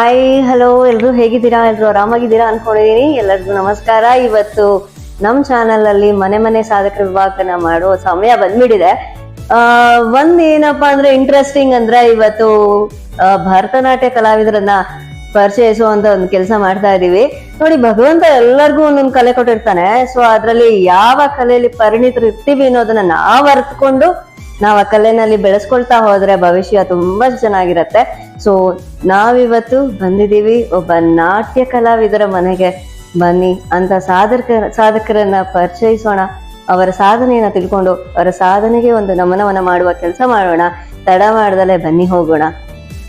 Hi hello ಎಲ್ಲರೂ ಹೇಗಿದ್ದೀರಾ? ಎಲ್ಲರೂ ಆರಾಮಾಗಿದ್ದೀರಾ ಅನ್ಕೊಂಡಿದ್ದೀನಿ ಎಲ್ಲರಿಗೂ ನಮಸ್ಕಾರ. ಇವತ್ತು ನಮ್ಮ ಚಾನಲ್ ಅಲ್ಲಿ ಮನೆ ಮನೆ ಸಾಧಕರ ವಿಭಾಗನ ಮಾಡೋ ಸಮಯ ಬಂದ್ಬಿಟ್ಟಿದೆ. ಏನಪ್ಪಾ ಅಂದ್ರೆ ಇಂಟ್ರೆಸ್ಟಿಂಗ್ ಅಂದ್ರೆ ಇವತ್ತು ಭರತನಾಟ್ಯ ಕಲಾವಿದರನ್ನ ಪರಿಚಯಿಸುವಂತ ಒಂದು ಕೆಲಸ ಮಾಡ್ತಾ ಇದೀವಿ. ನೋಡಿ, ಭಗವಂತ ಎಲ್ಲರಿಗೂ ಒಂದೊಂದು ಕಲೆ ಕೊಟ್ಟಿರ್ತಾನೆ. ಸೊ ಅದ್ರಲ್ಲಿ ಯಾವ ಕಲೆಯಲ್ಲಿ ಪರಿಣಿತರು ಇರ್ತೀವಿ ಅನ್ನೋದನ್ನ ನಾವ್ ಅರ್ತ್ಕೊಂಡು ನಾವ್ ಆ ಕಲೆನಲ್ಲಿ ಬೆಳೆಸ್ಕೊಳ್ತಾ ಹೋದ್ರೆ ಭವಿಷ್ಯ ತುಂಬಾ ಚೆನ್ನಾಗಿರತ್ತೆ. ಸೊ ನಾವಿವತ್ತು ಬಂದಿದೀವಿ ಒಬ್ಬ ನಾಟ್ಯ ಕಲಾವಿದರ ಮನೆಗೆ ಬನ್ನಿ ಅಂತ ಸಾಧಕ, ಸಾಧಕರನ್ನ ಪರಿಚಯಿಸೋಣ. ಅವರ ಸಾಧನೆಯನ್ನ ತಿಳ್ಕೊಂಡು ಅವರ ಸಾಧನೆಗೆ ಒಂದು ನಮನವನ್ನ ಮಾಡುವ ಕೆಲಸ ಮಾಡೋಣ. ತಡ ಮಾಡ್ದಲೆ ಬನ್ನಿ ಹೋಗೋಣ.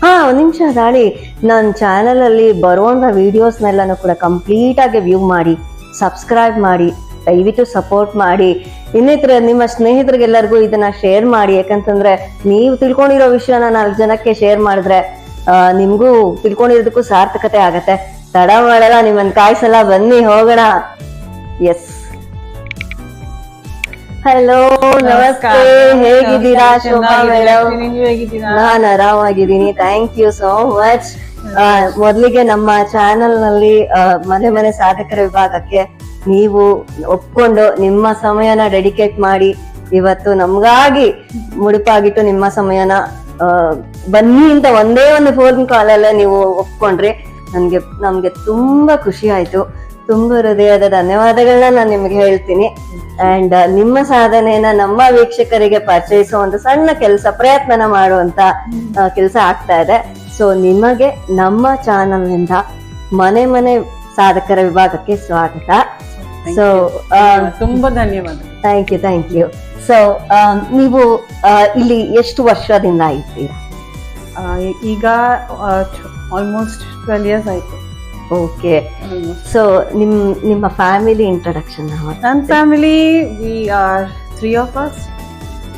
ಹಾ, ಒಂದ್ ನಿಮಿಷ ದಾಳಿ. ನನ್ನ ಚಾನೆಲ್ ಅಲ್ಲಿ ಬರುವಂತ ವಿಡಿಯೋಸ್ನೆಲ್ಲನೂ ಕೂಡ ಕಂಪ್ಲೀಟ್ ಆಗಿ ವ್ಯೂ ಮಾಡಿ ಸಬ್ಸ್ಕ್ರೈಬ್ ಮಾಡಿ. ದಯವಿಟ್ಟು ಸಪೋರ್ಟ್ ಮಾಡಿ. ಇನ್ನಿತರ ನಿಮ್ಮ ಸ್ನೇಹಿತರಿಗೆಲ್ಲರಿಗೂ ಇದನ್ನ ಶೇರ್ ಮಾಡಿ. ಯಾಕಂತಂದ್ರೆ ನೀವು ತಿಳ್ಕೊಂಡಿರೋ ವಿಷಯನ ನಾಲ್ಕು ಜನಕ್ಕೆ ಶೇರ್ ಮಾಡಿದ್ರೆ ಆ, ನಿಮ್ಗೂ ತಿಳ್ಕೊಂಡಿರೋದಕ್ಕೂ ಸಾರ್ಥಕತೆ ಆಗತ್ತೆ. ತಡ ಮಾಡಲ್ಲ ನಿಮ್ಮನ್ ಕಾಯ್ಸಲ್ಲ ಬನ್ನಿ ಹೋಗೋಣ. ಎಸ್ ಹಲೋ ನಮಸ್ತೆ. ಹೇಗಿದ್ದೀರಾ ಶೋಭಾ ಮೇಡಮ್ ನೀವು ಹೇಗಿದ್ದೀರಾ? ನಾನ್ ಆರಾಮಾಗಿದ್ದೀನಿ. ಥ್ಯಾಂಕ್ ಯು ಸೋ ಮಚ್ ಮೊದಲಿಗೆ ನಮ್ಮ ಚಾನೆಲ್ನಲ್ಲಿ ಮನೆ ಮನೆ ಸಾಧಕರ ವಿಭಾಗಕ್ಕೆ ನೀವು ಒಪ್ಕೊಂಡು ನಿಮ್ಮ ಸಮಯನ ಡೆಡಿಕೇಟ್ ಮಾಡಿ ಇವತ್ತು ನಮ್ಗಾಗಿ ಮುಡುಪಾಗಿಟ್ಟು ನಿಮ್ಮ ಸಮಯನ ಬನ್ನಿ ಅಂತ ಒಂದೇ ಒಂದು ಫೋನ್ ಕಾಲ್ ಅಲ್ಲ ನೀವು ಒಪ್ಕೊಂಡ್ರಿ ನನ್ಗೆ, ನಮ್ಗೆ ತುಂಬಾ ಖುಷಿ ಆಯ್ತು. ತುಂಬಾ ಹೃದಯದ ಧನ್ಯವಾದಗಳನ್ನ ನಾನು ನಿಮ್ಗೆ ಹೇಳ್ತೀನಿ. ಅಂಡ್ ನಿಮ್ಮ ಸಾಧನೆಯನ್ನ ನಮ್ಮ ವೀಕ್ಷಕರಿಗೆ ಪರಿಚಯಿಸುವ ಒಂದು ಸಣ್ಣ ಕೆಲಸ, ಪ್ರಯತ್ನನ ಮಾಡುವಂತ ಕೆಲಸ ಆಗ್ತಾ ಇದೆ. ಸೊ ನಿಮಗೆ ನಮ್ಮ ಚಾನಲ್ನಿಂದ ಮನೆ ಮನೆ ಸಾಧಕರ ವಿಭಾಗಕ್ಕೆ ಸ್ವಾಗತ. ಸೊ ತುಂಬಾ ಧನ್ಯವಾದ. Thank you thank you so ನೀವು ಇಲ್ಲಿ ಎಷ್ಟು ವರ್ಷದಿಂದ ಇದ್ದೀರಾ? ಈಗ ಆಲ್ಮೋಸ್ಟ್ ಟ್ವೆಲ್ ಇಯರ್ಸ್ ಆಯ್ತು. ಓಕೆ ಸೊ ನಿಮ್ ನಿಮ್ಮ ಫ್ಯಾಮಿಲಿ ಇಂಟ್ರೊಡಕ್ಷನ್ ನನ್ನ family we are three of us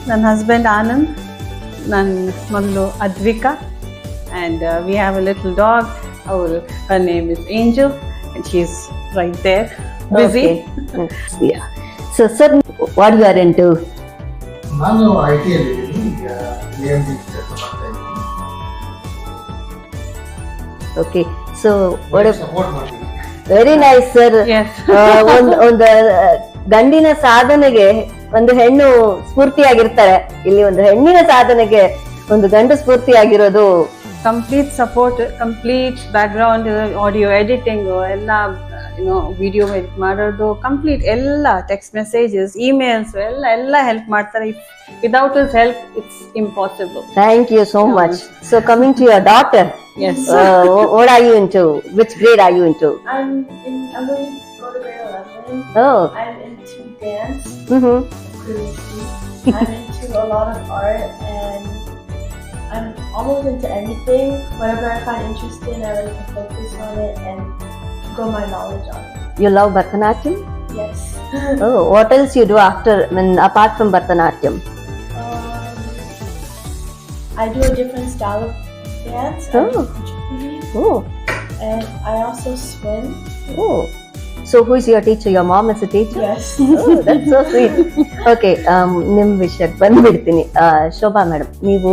ನನ್ನ ಹಸ್ಬೆಂಡ್ ಆನಂದ್ ನನ್ನ ಮಗಳು Advika and we have a little dog ಅವರು her name is Angel and she is right there busy so sir what you are into ನಾನು I T ಅಲ್ಲಿ ಇದ್ದೀನಿ. ಈಗ A M D ಕೆಲಸ ಮಾಡ್ತಾ ಇದ್ದೀನಿ. ಓಕೆ ಸೊ ಸಪೋರ್ಟ್ ಮಾಡ್ತೀನಿ. Very nice sir yes ಒಂದು ಒಂದು ಗಂಡಿನ ಸಾಧನೆಗೆ ಒಂದು ಹೆಣ್ಣು ಸ್ಫೂರ್ತಿಯಾಗಿರ್ತಾರೆ. ಇಲ್ಲಿ ಒಂದು ಹೆಣ್ಣಿನ ಸಾಧನೆಗೆ ಒಂದು ಗಂಡು ಸ್ಫೂರ್ತಿಯಾಗಿರೋದು complete support complete background audio editing ಎಲ್ಲ ಏನೋ ವಿಡಿಯೋ ಎಡಿಟ್ ಮಾಡೋದು ಕಂಪ್ಲೀಟ್ ಎಲ್ಲ ಟೆಕ್ಸ್ಟ್ ಮೆಸೇಜಸ್ ಇಮೇಲ್ಸ್ ಎಲ್ಲ ಎಲ್ಲ ಹೆಲ್ಪ್ ಮಾಡ್ತಾರೆ without is help it's impossible thank you so much so coming to your daughter yes what are you into which grade are you into I'm in, I'm going to go to grade 11. oh I'm into dance, mm-hmm. choreography. I'm into a lot of art and I'm almost into anything. Whatever I find interesting, I like to focus on it and grow my knowledge on it. you love bharatanatyam Yes. oh what else you do after I mean, apart from bharatanatyam um, I do a different style of dance. I do Oh. kuchipudi, oh and I also swim. oh so who is your teacher your mom is a teacher Yes. Oh, that's so sweet. Okay ನಿಮ್ಮ ವಿಷಯಕ್ಕೆ ಬಂದ್ಬಿಡ್ತೀನಿ ಆ, Shobha madam ನೀವು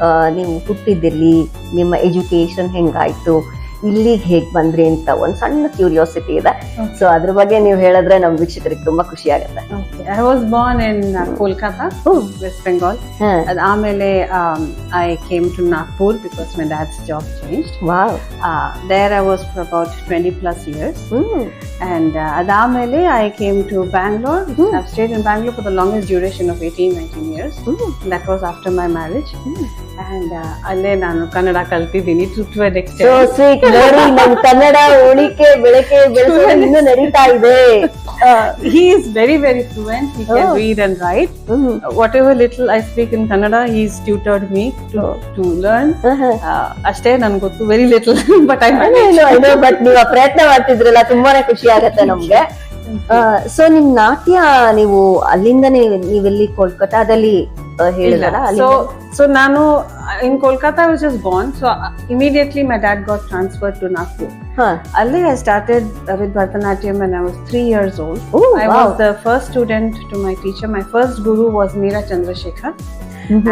ಆ, ನೀವು ಹುಟ್ಟಿದ್ದಿಲ್ಲಿ ನಿಮ್ಮ education ಹೆಂಗಾಯ್ತು ಇಲ್ಲಿಗೆ ಹೇಗೆ ಬಂದ್ರಿ ಅಂತ ಒಂದು ಸಣ್ಣ ಕ್ಯೂರಿಯಾಸಿಟಿ ಇದೆ. ಸೊ ಅದ್ರ ಬಗ್ಗೆ ನೀವು ಹೇಳಿದ್ರೆ ನಮ್ ವೀಕ್ಷಕರಿಗೆ ತುಂಬಾ ಖುಷಿ ಆಗುತ್ತೆ. I was born in Kolkata West Bengal ಆಮೇಲೆ I came to Nagpur because my my job change there wow was there I twenty plus years 20 plus years. Hmm. And uh, adamele I came to Bangalore. I've stayed in Bangalore for years longest duration of 18, 19 uh, ಅಲ್ಲೇ ನಾನು ಕನ್ನಡ ಕಲ್ತಿದ್ದೀನಿ ನೋಡಿ ಕನ್ನಡ ಉಳಿಕೆ ಬೆಳಕೆ ಇನ್ನೂ ನಡೀತಾ ಇದೆ he he is very, very fluent. He can Oh. read and write. Hmm I whatever little I speak in Kannada, me. Uh-huh. Uh, ಅಷ್ಟೇ ನನ್ಗೆ ಗೊತ್ತು very little but I but ನೀವು ಪ್ರಯತ್ನ ಮಾಡ್ತಿದ್ರಲ್ಲ ತುಂಬಾನೇ ಖುಷಿ ಆಗತ್ತೆ ನಮ್ಗೆ ಸೊ ನಿಮ್ ನಾಟ್ಯ ನೀವು ಅಲ್ಲಿಂದನೇ ನೀವೆಲ್ಲಿ ಕೋಲ್ಕತ್ತಾದಲ್ಲಿ ಹೇಳಿದ್ರಲ್ಲ ಸೊ ನಾನು in Kolkata was just born so immediately my dad got transfer to Nagpur ಅಲ್ಲೇ I started with Bharatanatyam and I was three years old. Oh, I wow. was the first student to my teacher. My first guru was Meera Chandrasekhar.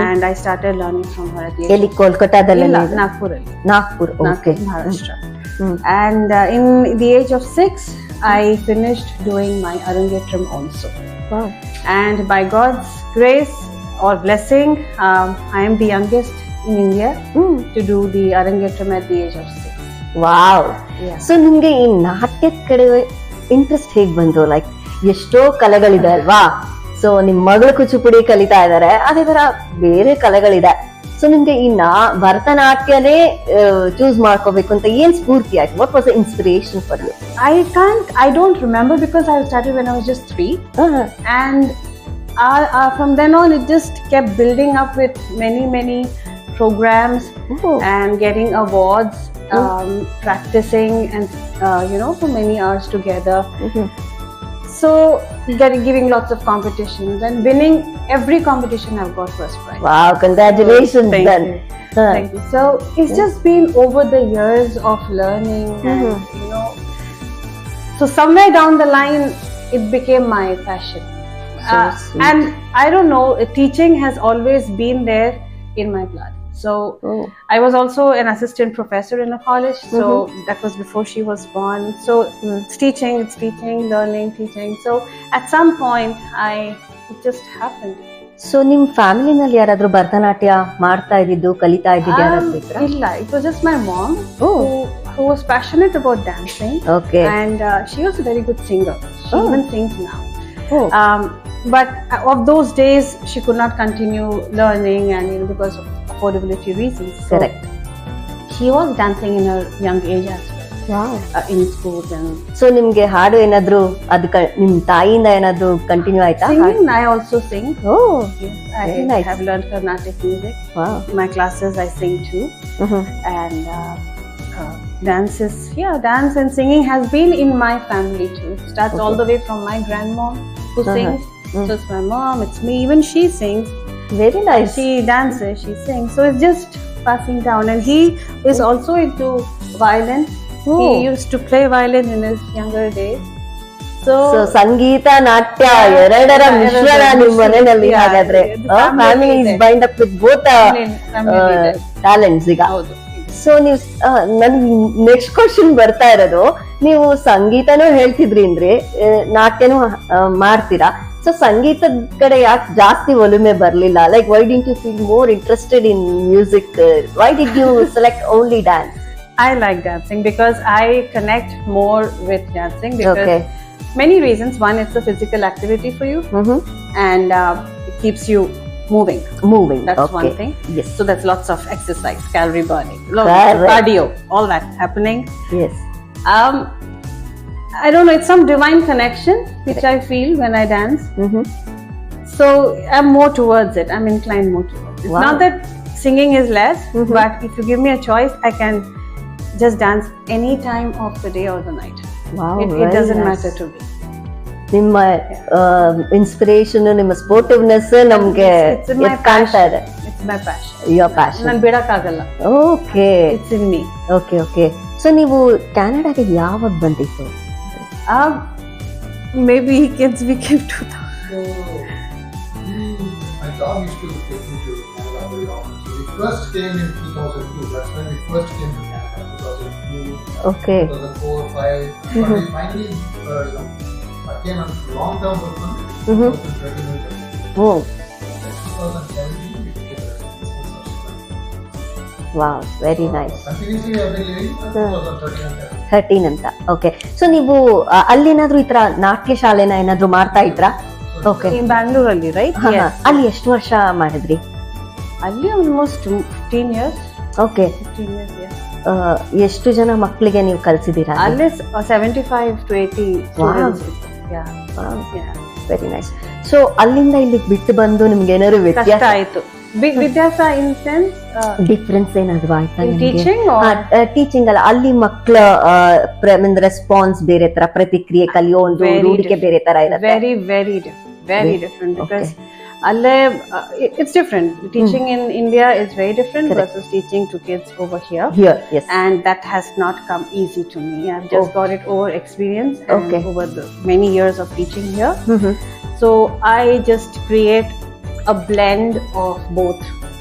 and I started learning from her at the age ಎಲ್ಲಿ ಕೋಲ್ಕತ್ತಾದಲ್ಲಿ ನಾಗ್ಪುರಲ್ಲಿ Nagpur okay Nagpur, Maharashtra. Mm. And uh, in I finished doing my Arangetram also. Wow. And by God's grace or blessing, um, I am the youngest in India mm. to do the Arangetram at the age of six. Wow. So ನಿಮ್ಗೆ ಈ ನಾಟ್ಯದ ಕಡೆ interest ಹೇಗೆ ಬಂತು like ಎಷ್ಟೋ ಕಲೆಗಳಿದೆ ಅಲ್ವಾ so ನಿಮ್ ಮಗಳು ಕುಚುಪುಡಿ ಕಲಿತಾ ಇದ್ದಾರೆ ಅದೇ ತರ ಬೇರೆ ಕಲೆಗಳಿದೆ ಸೊ ನಿಮ್ಗೆ ಈ ನಾ ಭರತನಾಟ್ಯನೇ ಚೂಸ್ ಮಾಡ್ಕೋಬೇಕು ಅಂತ ಏನ್ ಸ್ಫೂರ್ತಿ ಆಯ್ತು what was inspiration for you I can't, I don't remember because I started when I was just three. and uh, uh, from then on it just kept building up with many many programs and getting awards um, practicing and uh, you know for many hours together So getting giving lots of competitions and winning every competition I've got first prize. Wow, congratulations Thank then. You. Huh. Thank you. So it's just been over the years of learning mm-hmm. and you know so somewhere down the line it became my passion. So uh, and I don't know, teaching has always been there in my blood. So Oh. I was also an assistant professor in a college. So that was before she was born. So it's teaching, it's teaching, learning, teaching. So at some point, I it just happened. So ನಿಮ್ ಫ್ಯಾಮಿಲಿನಲ್ಲಿ ಯಾರಾದ್ರೂ ಭರತನಾಟ್ಯ ಮಾಡ್ತಾ ಇದ್ದಿದ್ದು ಕಲಿತಾ ಇದ್ದಿದ್ದು ಯಾರಾದ್ರೂ ಇದ್ರಾ Um, illa, it was just my mom Oh. who, who was passionate about dancing okay and uh, she was a very good singer. She Oh. even sings now. Oh. Um, but uh, of those days, she could not continue learning and you know, because of affordability reasons. So correct she was dancing in her young age as well uh, in schools and so ನಿಮ್ಗೆ ಹಾಡು ಏನಾದ್ರು ಅದ್ ಕ- ನಿಮ್ ತಾಯಿಯಿಂದ ಏನಾದ್ರು continue ಆಯ್ತಾ singing. I also sing. Oh Yes, I Very nice. have learned Carnatic music. Wow In my classes, I sing too. and uh, uh, dance is yeah dance and singing has been in my family too it starts all Okay. the way from my grandmom who Uh-huh. sings Mm. So it's my mom it's me even she sings Very nice. she dances she sings so it's just passing down and he is also into violin Oh. he used to play violin in his younger days so so ಸಂಗೀತ ನಾಟ್ಯ ಎರಡರ ಮಿಶ್ರಣ ನಿಮ್ಮ ಮನೆಯಲ್ಲಿ ಹಾಗಾದ್ರೆ family family is up bind up with both. Talents ಈಗ so ನೀವು ನನ್ಗೆ next question ಬರ್ತಾ ಇರೋದು ನೀವು ಸಂಗೀತನೂ ಹೇಳ್ತಿದ್ರಿ ಅಂದ್ರೆ ನಾಟ್ಯನೂ ಮಾಡ್ತೀರಾ ಸೊ ಸಂಗೀತದ ಕಡೆ ಯಾಕೆ ಜಾಸ್ತಿ ಒಲುಮೆ ಬರ್ಲಿಲ್ಲ like why didn't you feel more interested in music why did you select only dance I like dancing because I connect more with dancing because Okay. many reasons. One, it's a physical activity for you and uh, it keeps you moving. Moving That's one okay thing. Yes So that's lots of exercise, calorie burning, lots Correct. of cardio, all that happening. Yes Um, I don't know, it's some divine connection which I feel when I dance. So I'm more towards it. I'm inclined more towards it. It's Wow. not that singing is less, Mhm. but if you give me a choice, I can just dance any time of the day or the night. it, it doesn't matter to me. ನಿಮ್ಮ inspiration ನಿಮ್ಮ sportiveness ನಮ್ಗೆ It's in my ಎದ್ದು ಕಾಣ್ತಾ ಇದೆ It's my passion. Your passion ನಾನು ಬಿಡಕ್ಕಾಗಲ್ಲ okay it's in me okay okay so ನೀವು ಕ್ಯಾನಡಾಗೆ ಯಾವಾಗ ಬಂದಿತ್ತು uh, maybe he can we give two thousand. No. My dog used to first came in 2002. That's when we first came to Canada. 2002. Okay. 2004, 5. Mm-hmm. But we finally, uh, you know, I came long term for. Mm-hmm. 2017, we became. Wow, very nice. Continuously, I've been living since mm. 2013. Thirteen ಅಂತ. Okay so ನೀವು ಅಲ್ಲಿ ಅಲ್ಲೇನಾದ್ರೂ ಈ ತರ ನಾಟ್ಯ ಶಾಲೆನ ಏನಾದ್ರೂ ಮಾಡ್ತಾ ಇದ್ರಾ? Okay ಬ್ಯಾಂಗ್ಳೂರಲ್ಲಿ ರೈಟ್ ಅಲ್ಲಿ ಎಷ್ಟು ವರ್ಷ ಮಾಡಿದ್ರಿ? ಅಲ್ಲಿ almost fifteen years okay fifteen years ಎಷ್ಟು ಜನ ಮಕ್ಕಳಿಗೆ ನೀವು ಕಲ್ಸಿದೀರ ಅಲ್ಲೇ? Seventy five to eighty very nice so ಅಲ್ಲಿಂದ ಇಲ್ಲಿಗೆ ಬಿಟ್ಟು ಬಂದು ನಿಮ್ಗೆ ಏನಾದ್ರು ವ್ಯತ್ಯಾಸ ಆಯ್ತು. ಬಿ- ವ್ಯತ್ಯಾಸ ಇನ್ ಸೆನ್ಸ್ ಡಿಫ್ರೆನ್ಸ್ ಏನಾದ್ರು ಆಯ್ತಾ ಟೀಚಿಂಗ್ ಟೀಚಿಂಗ್ ಅಲ್ಲ ಅಲ್ಲಿ ಮಕ್ಕಳ ರೆಸ್ಪಾನ್ಸ್ ಬೇರೆ ತರ ಪ್ರತಿಕ್ರಿಯೆ ಕಲಿಯೋ ಒಂದು Very ರೂಢಿಕೆ different. ಬೇರೆ ತರ ಇರುತ್ತೆ very very very different because ಅಲ್ಲೇ it's different teaching in India is very different Correct. Versus teaching to kids over here here yes and that has not come easy to me. I've just Oh. got it over experience and Okay. over the many years of teaching here. So I just create a blend of both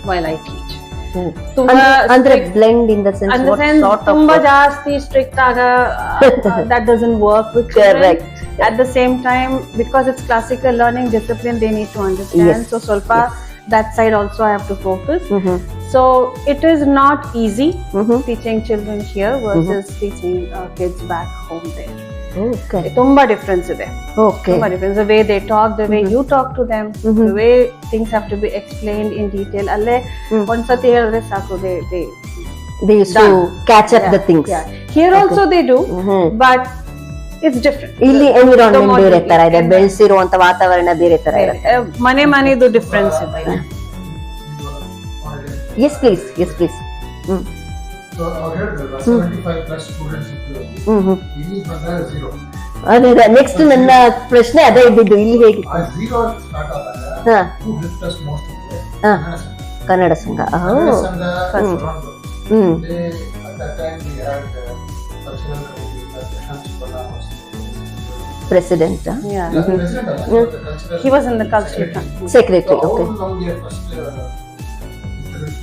while I teach. ಹ್ಮ್. ತುಂಬಾ ಅಂದ್ರೆ- ಅಂದ್ರೆ strict- blend in the in sense the sense, ತುಂಬಾ ಜಾಸ್ತಿ strict ಆಗ that doesn't work with children. Correct. At the same time, because it's classical learning discipline, they need to understand. Yes. So Solpa, that side also I have to focus. Mm-hmm. So it is not easy teaching children here versus teaching uh, kids back home there. ತುಂಬಾ difference ಇದೆ. ತುಂಬಾ difference way they talk the way you talk to them the way things have to be explained in detail ಅಲ್ಲೇ ಒಂದ್ಸತಿ ಹೇಳಿದ್ರೆ ಸಾಕು they they they it's different ಇಲ್ಲಿ environment ಬೇರೆ ತರ ಇದೆ ಬೆಳೆಸಿರುವಂತ ವಾತಾವರಣ ಬೇರೆ ತರ ಇರುತ್ತೆ. ಮನೆ ಮನೆದು ಡಿಫ್ರೆನ್ಸ್ ಇದೆ. Yes please yes please hmm. ಅವ್ರು ಹೇಳಿದ್ರು ಸೆವೆಂಟಿ ಫೈವ್ ಪ್ಲಸ್ ಸ್ಟೂಡೆಂಟ್ಸ್ ಇಲ್ಲಿ ಬಂದಾಗ ಝೀರೋ ಅದೇ ನೆಕ್ಸ್ಟ್ ನನ್ನ ಪ್ರಶ್ನೆ ಅದೇ ಇದ್ದಿದ್ದು ಇಲ್ಲಿ ಹೇಗೆ? ಆ ಝೀರೋ ಸ್ಟಾರ್ಟ್ ಆದಾಗ ಹಾ. ಟೂ ಅಸ್ ಮೋಸ್ಟ್ ಕನ್ನಡ ಸಂಘ. ಓ ಕನ್ನಡ ಸಂಘ ಹ್ಮ್. ಪ್ರೆಸಿಡೆಂಟ್ ಅಲ್ಲ, but the cultural he was in the cultural secretary okay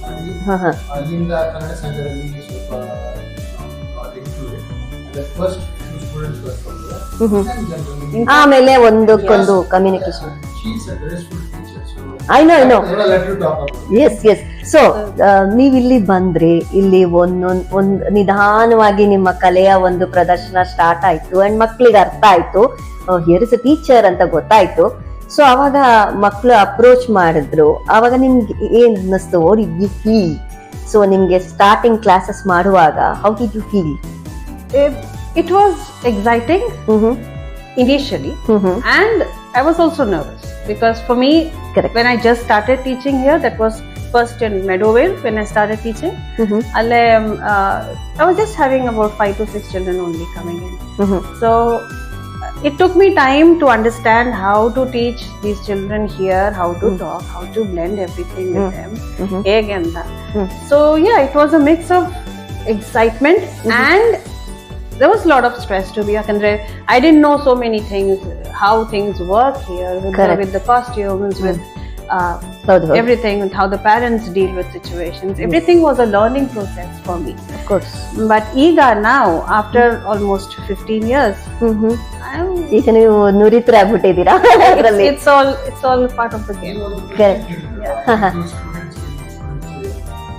ಮಾಡಿ ಅಲ್ಲಿಂದ ಕನ್ನಡ ಸಂಘದಲ್ಲಿ ಸ್ವಲ್ಪ ಆಮೇಲೆ ಒಂದಕ್ಕೊಂದು communication I know I know let you talk about yes yes so ನೀವು ಇಲ್ಲಿ ಬಂದ್ರಿ ಇಲ್ಲಿ ಒಂದೊಂದ್ ಒಂದ್ ನಿಧಾನವಾಗಿ ನಿಮ್ಮ ಕಲೆಯ ಒಂದು ಪ್ರದರ್ಶನ ಸ್ಟಾರ್ಟ್ ಆಯ್ತು ಅಂಡ್ ಮಕ್ಳಿಗೆ ಅರ್ಥ ಆಯ್ತು. ಹಿಯರ್ ಇಸ್ ಅ ಟೀಚರ್ ಅಂತ ಗೊತ್ತಾಯ್ತು. ಸೊ ಅವಾಗ ಮಕ್ಕಳು ಅಪ್ರೋಚ್ ಮಾಡಿದ್ರು ಅವಾಗ ನಿಮ್ಗೆ ಏನ್ ಅನ್ನಿಸ್ತು ಓರ್ ಯು ಫೀಲ್ ಸೊ ನಿಮ್ಗೆ ಸ್ಟಾರ್ಟಿಂಗ್ ಕ್ಲಾಸಸ್ ಮಾಡುವಾಗ how did you feel it was exciting initially mm-hmm. and I was also nervous because for me, Correct. when I just started teaching here, that was first in Meadowvale when I started teaching. mm-hmm. Alle, um, uh, I was just having about five to six children only coming in. mm-hmm. So uh, it took me time to understand how to teach these children here how to mm. talk how to blend everything mm. with hmm. them mm-hmm. that mm. so yeah it was a mix of excitement mm-hmm. and there was a lot of stress to be Akandre. I didn't know so many things, how things work here with, the, with the, costumes, with hmm. uh, ಹೌದು ಹೌದು everything, and how the parents deal with situations. Everything was a learning process for me. Course But Ega now, after almost 15 years, hmm hmm I'm, ಈಗ ನೀವು ನುರಿತರ ಆಗ್ಬಿಟ್ಟಿದ್ದೀರಾ it's, ಅದರಲ್ಲಿ it's all it's all part of the game. Correct.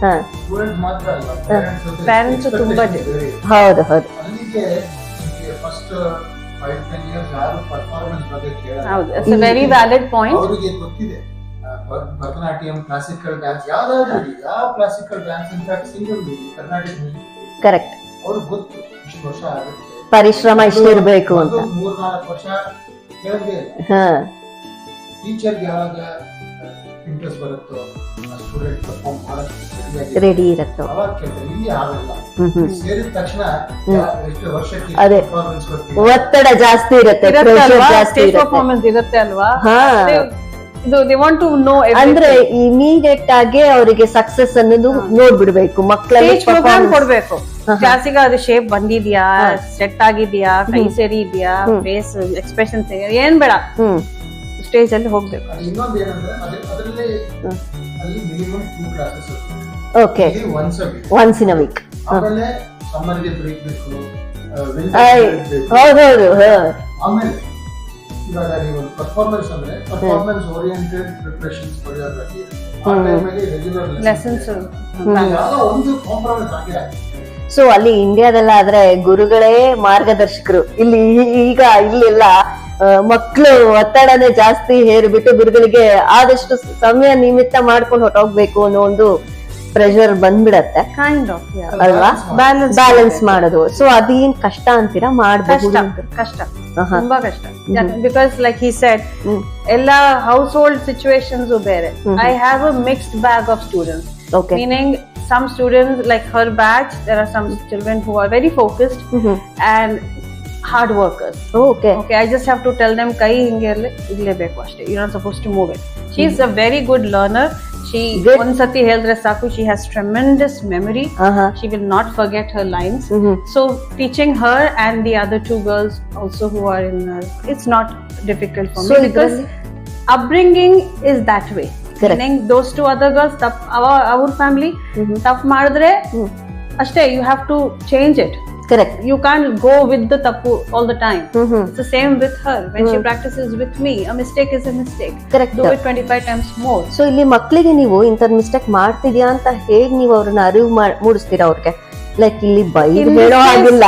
ಹಾ students ಮಾತ್ರ ಅಲ್ಲ Parents ತುಂಬಾ expectations ಬೇರೆ ಇದೆ. ಹೌದು ಹೌದು ಅಲ್ಲಿಗೆ ಫಸ್ಟ್ ಫೈವ್ ಟೆನ್ ಇಯರ್ಸ್ ಯಾರು ಪರ್ಫಾರ್ಮೆನ್ಸ್ ಬಗ್ಗೆ ಕೇಳಲ್ಲ How's- It's a very valid point. ಅವರಿಗೆ ಗೊತ್ತಿದೆ ಆ, ಭರ- ಭರತನಾಟ್ಯಂ ಕ್ಲಾಸಿಕಲ್ ಡ್ಯಾನ್ಸ್ ಯಾವ್ದಾದ್ರು ಇರ್ಲಿ, ಯಾವ classical dance in fact single Carnatic correct ಅವ್ರಿಗೆ ಗೊತ್ತು ಇಷ್ಟು ವರ್ಷ ಆಗುತ್ತೆ. ಪರಿಶ್ರಮ ಇಷ್ಟಿರ್ಬೇಕು ಅಂತ. ಮೂರ್ ನಾಲ್ಕು ವರ್ಷ ಕೇಳದೇ ಟೀಚರ್ಗೆ ಯಾವಾಗ ಇಂಟ್ರೆಸ್ಟ್ ಬರುತ್ತೋ ಸ್ಟೂಡೆಂಟ್ ಪರ್ಫಾರ್ಮ್ ಮಾಡೋಕ್ಕೆ ರೆಡಿ ಇರುತ್ತೋ. ಅವಾಗ ಕೇಳ್ತಾರೆ ಇಲ್ಲಿ ಆಗಲ್ಲ. ಸೇರಿದ ತಕ್ಷಣ. ಎಷ್ಟು ವರ್ಷಕ್ಕೆ ಅದೇ. ಒತ್ತಡ ಜಾಸ್ತಿ ಇರುತ್ತೆ ಇರುತ್ತೆ ಅಲ್ವಾ ಜಾಸ್ತಿ ಇರುತ್ತೆ. ಪರ್ಫಾರ್ಮೆನ್ಸ್ ಇರುತ್ತೆ ಅಲ್ವಾ? ಹಾ. They- ಇದು ದೇ ವಾಂಟ್ ಟು ನೋ ಅಂದ್ರೆ ಇಮಿಡಿಯೇಟ್ ಆಗಿ ಅವರಿಗೆ ಸಕ್ಸಸ್ ಅನ್ನೋದು ನೋಡ್ಬಿಡ್ಬೇಕು. ಮಕ್ಕಳಲ್ಲಿ ಕೊಡ್ಬೇಕು. ಜಾಸ್ತಿಗೆ ಕ್ಲಾಸಿಗೆ ಅದು ಶೇಪ್ ಬಂದಿದ್ಯಾ. ಸೆಟ್ ಆಗಿದ್ಯಾ? ಕೈ ಸರಿ ಇದೆಯಾ. ಫೇಸ್ ಎಕ್ಸ್ಪ್ರೆಷನ್ ಏನ್ ಬೇಡ. ಹ್ಮ್. ಸ್ಟೇಜ್ ಅಲ್ಲಿ ಹೋಗ್ಬೇಕು. Okay once in a week. ಹೌದೌದು ಹಾ. ಆಮೇಲೆ ಇವಾಗ ನೀವು ಪರ್ಫಾರ್ಮೆನ್ಸ್ ಅಂದ್ರೆ ಪರ್ಫಾರ್ಮೆನ್ಸ್ ಓರಿಯೆಂಟೆಡ್ ಪ್ರಿಪ್ರೇಷನ್ಸ್ ಕೊರಿಯೋಗ್ರಫಿ ಆ. ಟೈಮಲ್ಲಿ ರೆಗ್ಯುಲರ್ ಲೆಸನ್ಸ್ ಯಾವ್ದೋ ಒಂದು ಕಾಂಪ್ರಮೈಸ್ ಆಗಿದೆ ಸೊ ಅಲ್ಲಿ ಇಂಡಿಯಾದಲ್ಲ ಆದ್ರೆ ಗುರುಗಳೇ ಮಾರ್ಗದರ್ಶಕರು. ಇಲ್ಲಿ ಈಗ ಇಲ್ಲೆಲ್ಲ ಮಕ್ಕಳು ಒತ್ತಡನೇ ಜಾಸ್ತಿ ಹೇರಿಬಿಟ್ಟು ಗುರುಗಳಿಗೆ ಆದಷ್ಟು ಸಮಯ ನಿಮಿತ್ತ ಮಾಡ್ಕೊಂಡು ಹೊಟ್ಟೋಗ್ಬೇಕು ಅನ್ನೋ ಒಂದು ಪ್ರೆಷರ್ ಬಂದ್ಬಿಡತ್ತೆ. ಅಲ್ವಾ? ಬ್ಯಾಲೆನ್ಸ್ ಮಾಡೋದು ಸೊ ಅದೇನ್ ಕಷ್ಟ ಅಂತೀರಾ? ಮಾಡಬೇಕು ಕಷ್ಟ ತುಂಬಾ ಕಷ್ಟ. ಲೈಕ್ ಎಲ್ಲ ಹೌಸ್ ಹೋಲ್ಡ್ ಬೇರೆ. I have a mixed bag of students okay meaning some students like her batch there are focused hard workers okay okay I just ಕೈ ಹಿಂಗೇ ಇರಲಿ ಇರಲೇಬೇಕು ಅಷ್ಟೇ. You not suppose to move it she is a very good learner she Good. ಒಂದ್ಸತಿ ಹೇಳಿದ್ರೆ ಸಾಕು she has tremendous memory ಆಹಾ she will not forget her lines hmm so teaching her and the other two girls also who are in uh, it's not difficult for So me because ಇದ್ರಲ್ಲಿ- upbringing is that way Correct. Meaning those two other girls, tough, our, our family, Mhm. tough ಮಾಡಿದ್ರೆ ಹ್ಮ್ ಅಷ್ಟೇ you have to change it. Correct You can't go with the tapu all the time. Mm-hmm. It's the same with her. When she practices with me, a mistake is a mistake. Correct. Do it 25 times more. So ಇಲ್ಲಿ ಮಕ್ಕಳಿಗೆ ನೀವು ಇಂಥದ್ mistake ಮಾಡ್ತಿದ್ಯಾ ಅಂತ ಹೇಗ್ ನೀವು ಅವ್ರನ್ನ ಅರಿವು ಮಾಡ್- ಮೂಡಿಸ್ತೀರಾ ಅವ್ರಿಗೆ ಲೈಕ್ ಇಲ್ಲಿ ಬೈದು ಹೇಳೋ ಹಾಗಿಲ್ಲ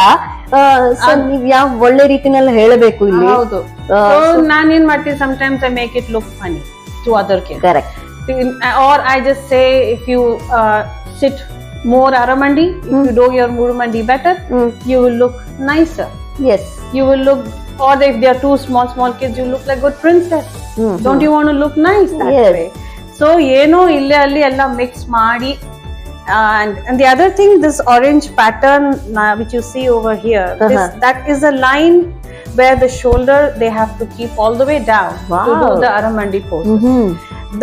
ಸೊ ನೀವ್ ಯಾವ ಒಳ್ಳೆ ರೀತಿನಲ್ಲಿ ಹೇಳಬೇಕು ಇಲ್ಲಿ ಹೌದು ಸೊ ನಾನೇನ್ ಮಾಡ್ತೀನಿ sometimes I make it look funny to other kids. Correct or I just say if you uh, sit more aramandi, if you do your murumandi better, hmm you will look nicer. Yes You will look, or if they are two small small kids, you look like good princess. Hmm Don't you want to look nice that Yes. way? So ಏನೋ ಇಲ್ಲೇ ಅಲ್ಲಿ ಎಲ್ಲ mix ಮಾಡಿ and and the other thing this orange pattern uh, which you see over here this, Uh-huh. that is a line where the shoulder they have to keep all the way down to do Wow. the aramandi pose hmm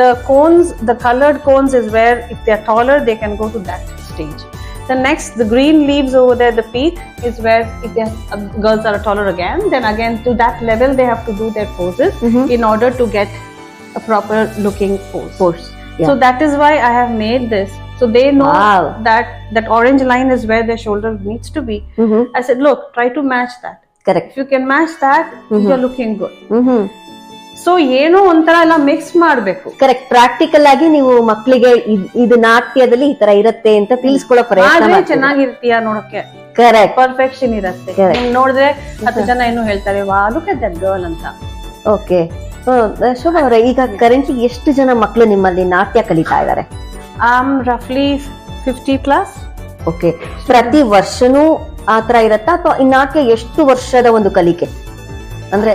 the cones the colored cones is where if they are taller they can go to that stage. The next, the green leaves over there, the peak is where it has, uh, girls are taller again. Then again, to that level, they have to do their poses mm-hmm. in order to get a proper looking pose. pose. Yeah. So that is why I have made this. So they know wow. that that orange line is where their shoulder needs to be. Mm-hmm. I said, look, try to match that. Correct. If you can match that, mm-hmm. you're looking good. Mm-hmm. So ಏನೋ ಒಂಥರ ಎಲ್ಲ mix ಮಾಡ್ಬೇಕು. Correct practical ಆಗಿ ನೀವು ಮಕ್ಕಳಿಗೆ ಇದು ನಾಟ್ಯದಲ್ಲಿ ಈ ತರ ಇರುತ್ತೆ ಅಂತ ತಿಳಿಸ್ಕೊಳ್ಳೋ ಪ್ರಯತ್ನ ಚೆನ್ನಾಗಿರ್ತೀಯ ನೋಡಕ್ಕೆ ಕರೆಕ್ಟ್ ಪರ್ಫೆಕ್ಷನ್ ಇರುತ್ತೆ. ನೋಡಿದ್ರೆ ಹತ್ತು ಜನ ಏನು ಹೇಳ್ತಾರೆ ವಾ ಲುಕ್ ಅಟ್ ದಟ್ ಗರ್ಲ್ ಅಂತ. ಓಕೆ ಶೋಭಾ ಅವರೇ ಈಗ ಕರೆಂಟ್ಲಿ ಎಷ್ಟು ಜನ ಮಕ್ಕಳು ನಿಮ್ಮಲ್ಲಿ ನಾಟ್ಯ ಕಲಿತಾ ಇದ್ದಾರೆ? ಆಮ್ ರಫ್ಲಿ ಫಿಫ್ಟಿ ಪ್ಲಸ್ ಓಕೆ ಪ್ರತಿ ವರ್ಷನೂ ಆತರ ಇರತ್ತಾ? ಅಥವಾ ಈ ನಾಟ್ಯ ಎಷ್ಟು ವರ್ಷದ ಒಂದು ಕಲಿಕೆ? ಅಂದ್ರೆ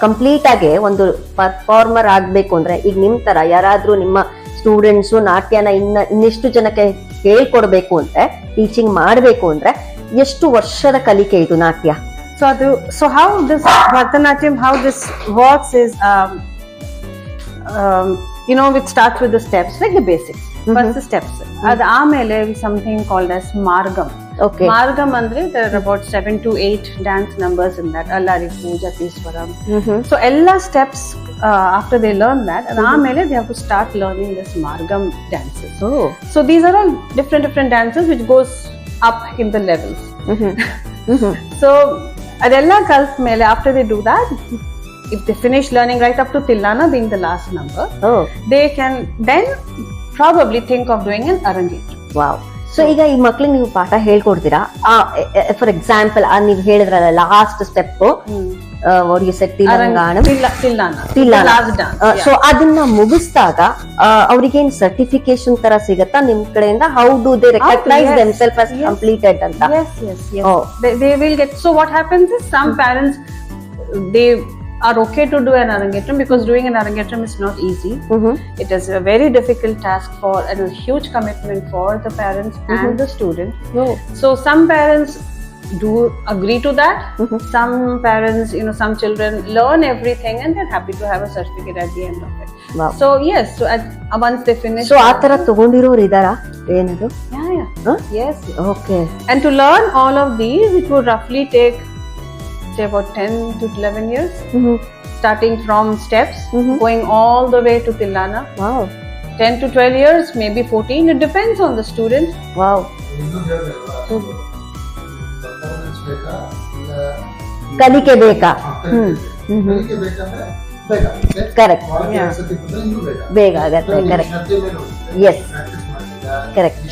ಕಂಪ್ಲೀಟ್ ಆಗಿ ಒಂದು ಪರ್ಫಾರ್ಮರ್ ಆಗ್ಬೇಕು ಅಂದ್ರೆ ಈಗ ನಿಮ್ ತರ ಯಾರಾದ್ರೂ ನಿಮ್ಮ ಸ್ಟೂಡೆಂಟ್ಸ್ ನಾಟ್ಯನ ಇನ್ನ ಇನ್ನೆಷ್ಟು ಜನಕ್ಕೆ ಹೇಳ್ಕೊಡ್ಬೇಕು ಅಂದ್ರೆ ಟೀಚಿಂಗ್ ಮಾಡ್ಬೇಕು ಅಂದ್ರೆ ಎಷ್ಟು ವರ್ಷದ ಕಲಿಕೆ ಇದು ನಾಟ್ಯ? ಸೊ ಅದು so how this Bharatanatyam how this works is you know with start with the steps like the basics first steps ಅದ್ ಆಮೇಲೆ something called as Margam. Okay. Margam Mandri, there are about seven to eight dance numbers in that. Allarifu, Jatiswaram. Mm-hmm. So, Ella steps uh, after they learn that, and mm-hmm. They have to start learning this Margam dances. Oh. So, these are all different different dances which goes up in the levels. Mm-hmm. mm-hmm. So, Adella Kalf Mele, after they do that, if they finish learning right up to Tillana being the last number, oh. they can then probably think of doing an Arangit. Wow. So ಈಗ ಈ ಮಕ್ಳಿಗೆ ನೀವು ಪಾಠ ಹೇಳ್ಕೊಡ್ತೀರಾ? For example ನೀವು ಹೇಳಿದ್ರಲ್ಲ last step ಅವ್ರಿಗೆ set so ಅದನ್ನ ಮುಗಿಸಿದಾಗ ಅವ್ರಿಗೇನ್ ಸರ್ಟಿಫಿಕೇಶನ್ ತರ ಸಿಗತ್ತಾ ನಿಮ್ ಕಡೆಯಿಂದ? How do they recognize themselves as completed ಅಂತ? They will get so what happens is some So what happens is some parents they are okay to do an arangetram because doing an arangetram is not easy. Hmm. It is a very difficult task for and a huge commitment for the parents and the student. Oh. So some parents do agree to that. Some parents, you know, some children learn everything and they're happy to have a certificate at the end of it. Wow. So yes, so at, once they finish. So ಆ ತರ ತಗೊಂಡಿರೋರು ಇದಾರಾ ಏನದು yeah, yeah. Huh? Yes, yes. Okay And to learn all of these, it would roughly take, say, about 10 to 11 years, starting from steps, Mhm. going all the way to Tilana. Wow 10 to 12 years, maybe 14. It depends on the student. Wow ಇನ್ನೂ ಹೇಳ್ಬೇಕಲ್ಲ performance ಬೇಕಾ ಇಲ್ಲ ಕಲಿಕೆ ಬೇಕಾ ಆ, ಕಲಿಕೆ ಬೇಕಾ? ಕಲಿಕೆ ಬೇಕಂದ್ರೆ ಬೇಗ Correct. ವಾರಕ್ಕೆ Yeah. ಎರಡ್ ಸತಿ ಬಂದ್ರೆ ಇನ್ನೂ ಬೇಗ ಬೇಗ ಆಗತ್ತೆ ನಿಮ್ಗೆ ಕರೆಕ್ಟ್ ಶ್ರದ್ಧೆ ಕರೆಕ್ಟ್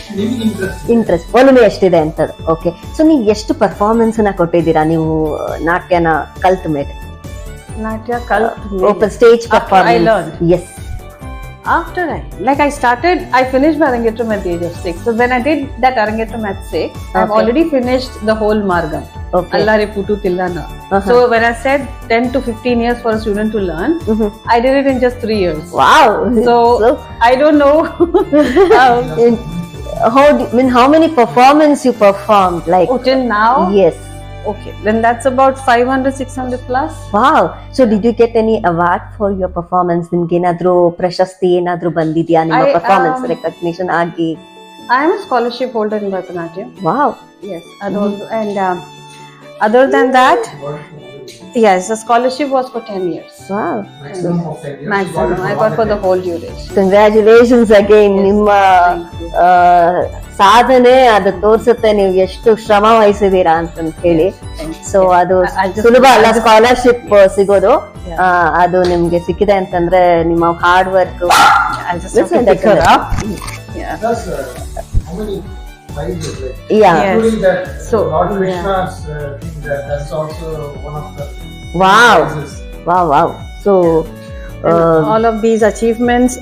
ಇಂಟ್ರೆಸ್ಟ್ ಒಲುಮೆ ಎಷ್ಟಿದೆ ಅಂತದ್ದು. ಓಕೆ ಸೊ ನೀವು ಎಷ್ಟು ಪರ್ಫಾರ್ಮೆನ್ಸ್ ಅನ್ನ ಕೊಟ್ಟಿದ್ದೀರಾ? ನೀವು ನಾಟ್ಯನ ಕಲ್ತ ಮೇಲೆ? ನಾಟ್ಯ ಕಲ್ತ stage performance yes after I like I started I finish my Arangetram at when I did that Arangetram at I have already finished the whole Margam Okay Allah Reputu Tillana. Uh-huh. So when I said 10 to 15 years for a student to learn, I did it in just three years. Wow So I don't know. how, how do, I mean how many performance you performed like oh, till now, yes okay, then that's about 500, 600 plus. Wow so did you get any award for your performance ನಿಮ್ಗೆ ಏನಾದ್ರೂ ಪ್ರಶಸ್ತಿ ಏನಾದ್ರೂ ಬಂದಿದ್ಯಾ ನಿಮ್ಮ I, performance um, recognition ಆಗಿ I am a scholarship holder in Bharatanatyam. Wow Yes, and and um, other than that, yes, the scholarship was for 10 years. Wow. Maximum of 10 years. Maximum. I got for the whole duration. Congratulations again ನಿಮ್ಮ Nimma, ಸಾಧನೆ ಅದು ತೋರಿಸುತ್ತೆ ನೀವು ಎಷ್ಟು ಶ್ರಮ ವಹಿಸಿದೀರಾ ಅಂತ ಹೇಳಿ so ಅದು ಸುಲಭ ಅಲ್ಲ ಸ್ಕಾಲರ್ಶಿಪ್ ಸಿಗೋದು ಅದು ನಿಮ್ಗೆ ಸಿಕ್ಕಿದೆ ಅಂತಂದ್ರೆ ನಿಮ್ಮ hard work vibes, like, yeah. Including that so, uh, Lord Vishna's uh, thing, that, that's also one of the wow. Prizes. Wow, wow. So, uh, all of these achievements.